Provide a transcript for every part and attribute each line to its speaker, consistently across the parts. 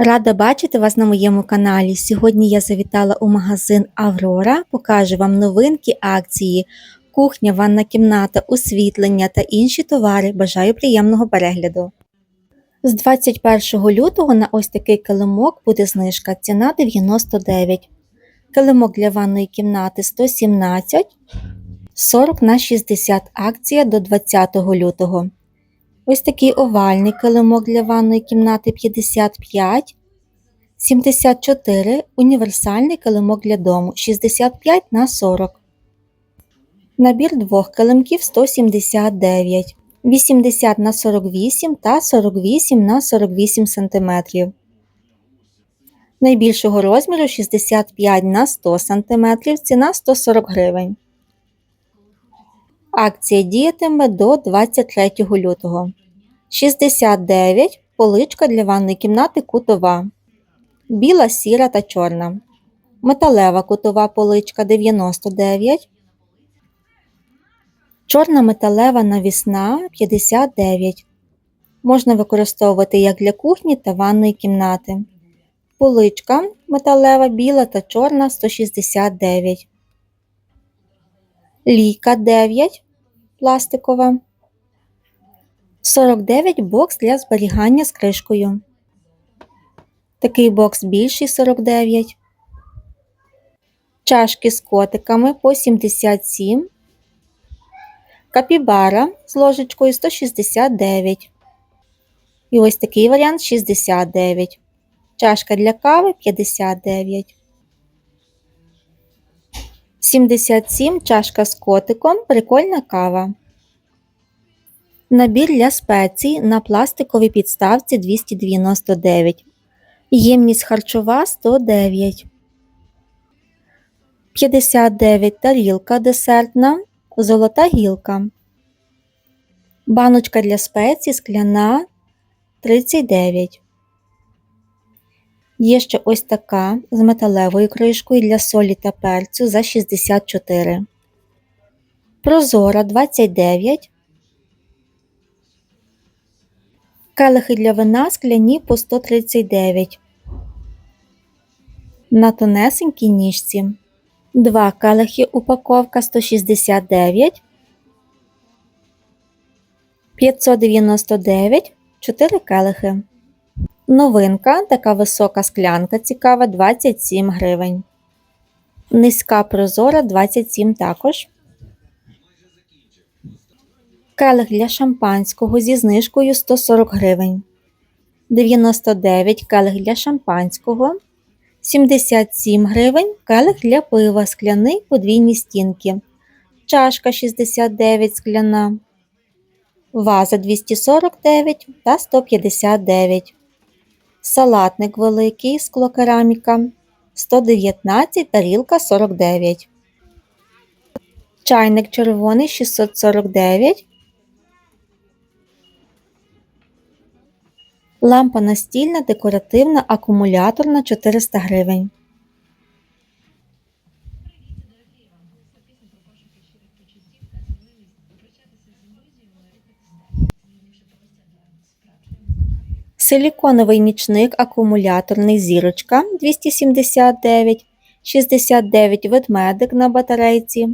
Speaker 1: Рада бачити вас на моєму каналі. Сьогодні я завітала у магазин Аврора, покажу вам новинки акції, кухня, ванна кімната, освітлення та інші товари. Бажаю приємного перегляду. З 21 лютого на ось такий килимок буде знижка. Ціна 99. Килимок для ванної кімнати 117, 40 на 60 акція до 20 лютого. Ось такий овальний килимок для ванної кімнати 55, 74 універсальний килимок для дому 65 на 40. Набір двох килимків 179, 80 на 48 та 48 на 48 см. Найбільшого розміру 65 на 100 см, ціна 140 гривень. Акція діятиме до 23 лютого. 69 поличка для ванної кімнати кутова. Біла, сіра та чорна. Металева кутова поличка 99. Чорна металева навісна 59. Можна використовувати як для кухні та ванної кімнати. Поличка металева біла та чорна 169. Лійка 9 пластикова. 49 бокс для зберігання з кришкою. Такий бокс більший 49. Чашки з котиками по 77. Капібара з ложечкою 169. І ось такий варіант 69. Чашка для кави 59. 77 чашка з котиком. Прикольна кава. Набір для спецій на пластиковій підставці 299. Ємність харчова 109. 59 тарілка десертна. Золота гілка. Баночка для спецій скляна 39. Є ще ось така з металевою кришкою для солі та перцю за 64. Прозора 29. Келихи для вина скляні по 139. На тонесенькій ніжці. Два келихи упаковка 169. 599. 4 келихи. Новинка така висока склянка цікава 27 гривень. Низька прозора 27 також. Келих для шампанського зі знижкою 140 гривень. 99 келих для шампанського. 77 гривень келих для пива скляний подвійні стінки. Чашка 69 скляна. Ваза 249 та 159. Салатник великий склокераміка 119 тарілка 49. Чайник червоний 649. Лампа настільна декоративна акумуляторна 400 гривень. Силіконовий нічник акумуляторний зірочка 279, 69 ведмедик на батарейці.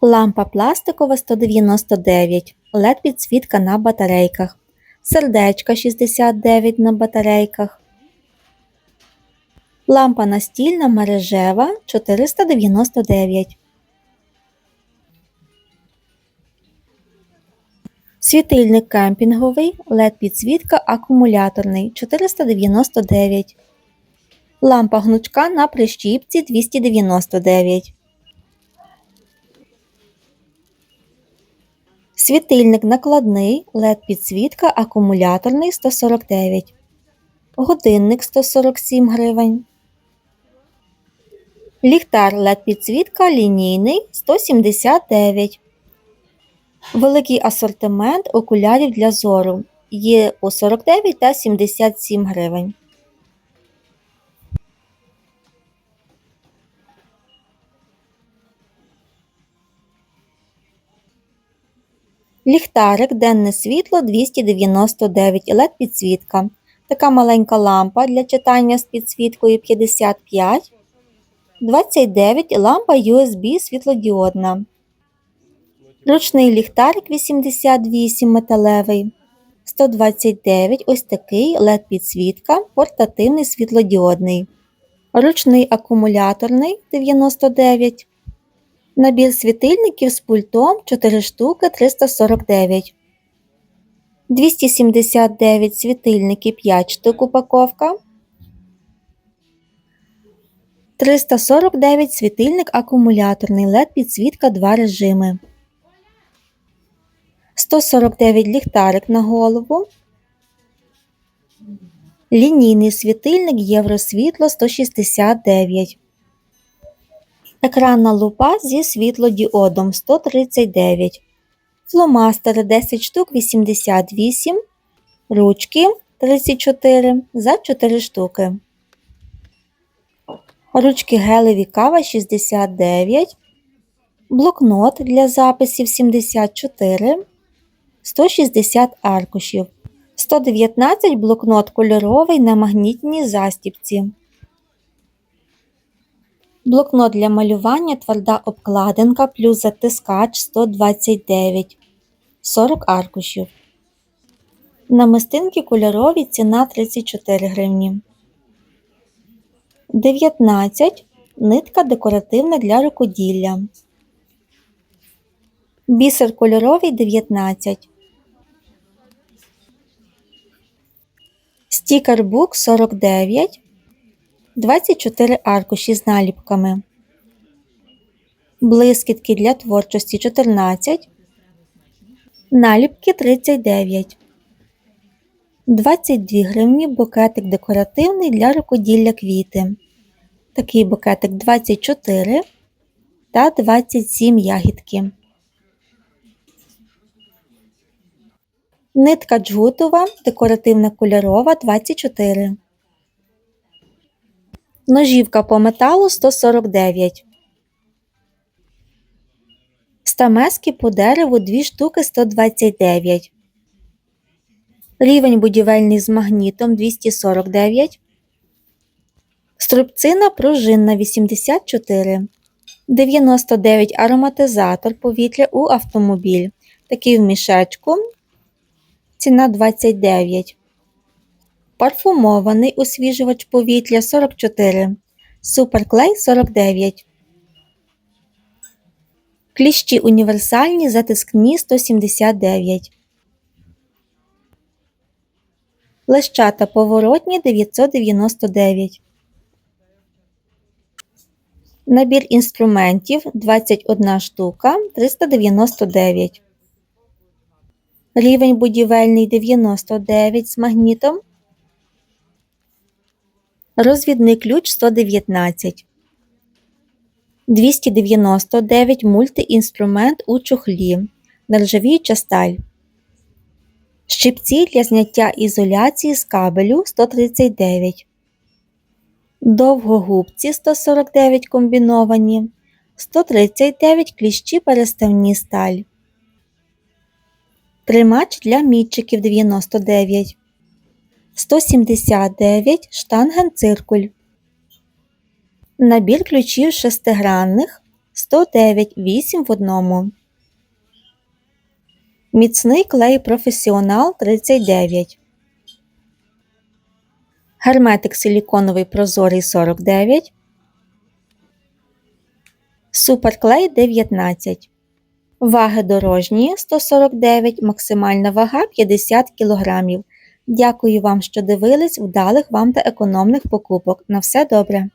Speaker 1: Лампа пластикова 199, LED підсвітка на батарейках. Сердечка 69 на батарейках. Лампа настільна мережева 499. Світильник кемпінговий, LED підсвітка акумуляторний 499. Лампа гнучка на прищіпці 299. Світильник накладний, LED підсвітка акумуляторний 149. Годинник 147 гривень. Ліхтар LED підсвітка лінійний 179. Великий асортимент окулярів для зору. Є по 49 та 77 гривень. Ліхтарик, денне світло 299 LED підсвітка. Така маленька лампа для читання з підсвіткою 55. 29 лампа USB світлодіодна. Ручний ліхтарик 88 металевий. 129 ось такий LED підсвітка, портативний світлодіодний. Ручний акумуляторний 99. Набір світильників з пультом 4 штуки 349. 279 світильники 5 штук упаковка. 349 світильник акумуляторний LED підсвітка 2 режими. 149 ліхтарик на голову. Лінійний світильник Євросвітло 169. Екранна лупа зі світлодіодом 139. Фломастери 10 штук 88. Ручки 34 за 4 штуки. Ручки гелеві кава 69. Блокнот для записів 74. 160 аркушів. 119 блокнот кольоровий на магнітній застіпці. Блокнот для малювання тверда обкладинка плюс затискач 129 40 аркушів. Намистинки кольорові ціна 34 гривні. 19 нитка декоративна для рукоділля. Бісер кольоровий 19. Стікербук 49. 24 аркуші з наліпками. Блискітки для творчості 14. Наліпки 39. 22 гривні букетик декоративний для рукоділля квіти. Такий букетик 24 та 27 ягідки. Нитка джгутова, декоративна кольорова 24. Ножівка по металу 149. Стамески по дереву 2 штуки 129. Рівень будівельний з магнітом 249. Струбцина пружинна 84. 99 ароматизатор повітря у автомобіль. Такий в мішечку. Ціна 29. Парфумований освіжувач повітря 44. Суперклей 49. Кліщі універсальні затискні 179. Лещата поворотні 999. Набір інструментів 21 штука 399. Рівень будівельний 99 з магнітом. Розвідний ключ 119. 299 мультиінструмент у чохлі. Нержавіюча сталь. Щипці для зняття ізоляції з кабелю 139. Довгогубці 149 комбіновані. 139 кліщі переставні сталь. Тримач для мітчиків 99. 179 штангенциркуль. Набір ключів шестигранних 109 8 в одному. Міцний клей професіонал 39. Герметик силіконовий прозорий 49. Суперклей 19. Ваги дорожні 149, максимальна вага 50 кг. Дякую вам, що дивились, вдалих вам та економних покупок. На все добре!